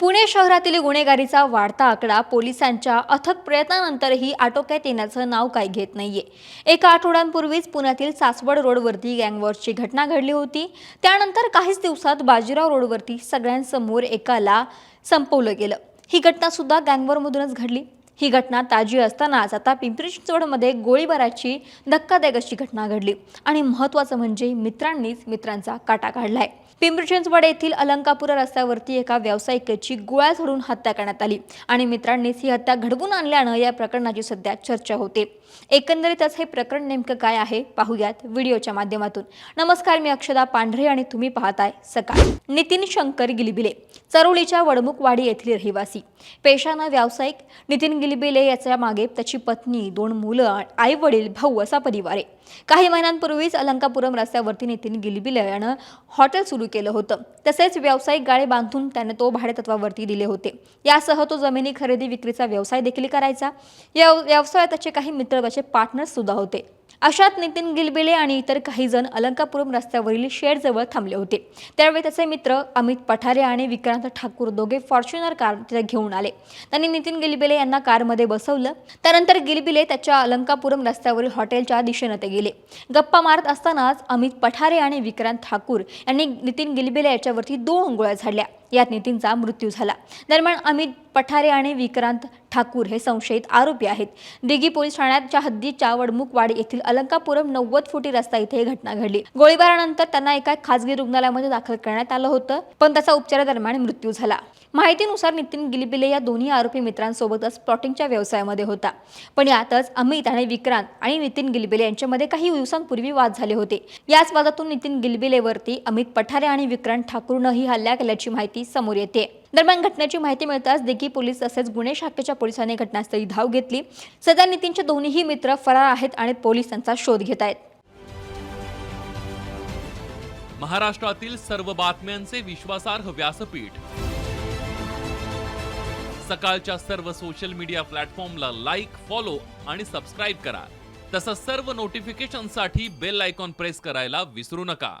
पुणे शहरातील गुन्हेगारीचा वाढता आकडा पोलिसांच्या अथक प्रयत्नानंतरही आटोक्यात येण्याचं नाव काही घेत नाहीये. एका आठवड्यांपूर्वीच पुण्यातील सासवड रोडवरती गँगवॉरची घटना घडली होती. त्यानंतर काहीच दिवसात बाजीराव रोडवरती सगळ्यांसमोर एकाला संपवलं गेलं. ही घटना सुद्धा गँगवॉरमधूनच घडली. ही घटना ताजी असतानाच आता पिंपरी चिंचवडमध्ये गोळीबाराची धक्कादायक अशी घटना घडली. आणि महत्त्वाचं म्हणजे मित्रांनीच मित्रांचा काटा काढलाय. पिंपरी चिंचवड येथील अलंकापुरा रस्त्यावरती एका व्यावसायिकाची गोळ्या झडून हत्या करण्यात आली आणि मित्रांनीच ही हत्या घडवून आणल्यानं या प्रकरणाची सध्या चर्चा होते. एकंदरीतच हे प्रकरण नेमकं काय आहे पाहूयात व्हिडिओच्या माध्यमातून. नमस्कार मी अक्षदा पांढरे आणि तुम्ही पाहताय सकाळ. नितीन शंकर गिलिबिले चरोलीच्या वडमुखवाडी येथील रहिवासी. पेशानं व्यावसायिक नितीन गिलिबिले याच्या मागे त्याची पत्नी दोन मुलं आई वडील भाऊ असा परिवार आहे. काही महिन्यांपूर्वीच अलंकापुरम रस्त्यावरती नितीन गिलिबिले यानं हॉटेल सुरू केलं होतं. तसेच व्यावसायिक गाळे बांधून त्याने तो भाडेतत्वावरती दिले होते. यासह तो जमिनी खरेदी विक्रीचा व्यवसाय देखील करायचा. या व्यवसायात त्याचे काही मित्र त्याचे पार्टनर्स सुद्धा होते. अशात नितीन गिलबिले आणि इतर काही जण अलंकापुरम रस्त्यावरील शेडजवळ थांबले होते. त्यावेळी त्याचे मित्र अमित पठारे आणि विक्रांत ठाकूर दोघे फॉर्च्युनर कार तिथे घेऊन आले. त्यांनी नितीन गिलबिले यांना कारमध्ये बसवलं. त्यानंतर गिलबिले त्याच्या अलंकापुरम रस्त्यावरील हॉटेलच्या दिशेनं ते गेले. गप्पा मारत असतानाच अमित पठारे आणि विक्रांत ठाकूर यांनी नितीन गिलबिले याच्यावरती दोन गोळ्या झाडल्या. यात नितीनचा मृत्यू झाला. दरम्यान अमित पठारे आणि विक्रांत ठाकूर हे संशयित आरोपी आहेत. दिघी पोलीस ठाण्याच्या हद्दीच्या वडमुखवाडी येथील अलंकापुरम नव्वद फुटी रस्ता इथे ही घटना घडली. गोळीबारानंतर त्यांना एका खासगी रुग्णालयामध्ये दाखल करण्यात आलं होतं पण त्याचा उपचारादरम्यान मृत्यू झाला. माहितीनुसार नितीन गिलिबिले या दोन्ही आरोपी मित्रांसोबतच प्लॉटिंगच्या व्यवसायामध्ये होता. पण यातच अमित आणि विक्रांत आणि नितीन गिलबिले यांच्यामध्ये काही दिवसांपूर्वी वाद झाले होते. याच वादातून नितीन गिलबिलेवरती अमित पठारे आणि विक्रांत ठाकूरनं ही हल्ला केल्याची माहिती समोर येते. दरम्यान घटनेची माहिती मिळताच दिघी पोलीस तसेच गुन्हे शाखेच्या पोलिसांनी घटनास्थळी धाव घेतली. सध्या नितीनचे दोन्हीही मित्र फरार आहेत आणि पोलीस त्यांचा शोध घेत आहेत. महाराष्ट्रातील सर्व बातम्यांचे विश्वासार्ह व्यासपीठ. सकाळच्या सर्व सोशल मीडिया प्लॅटफॉर्मला लाईक फॉलो आणि सबस्क्राईब करा. तसंच सर्व नोटिफिकेशनसाठी बेल आयकॉन प्रेस करायला विसरू नका.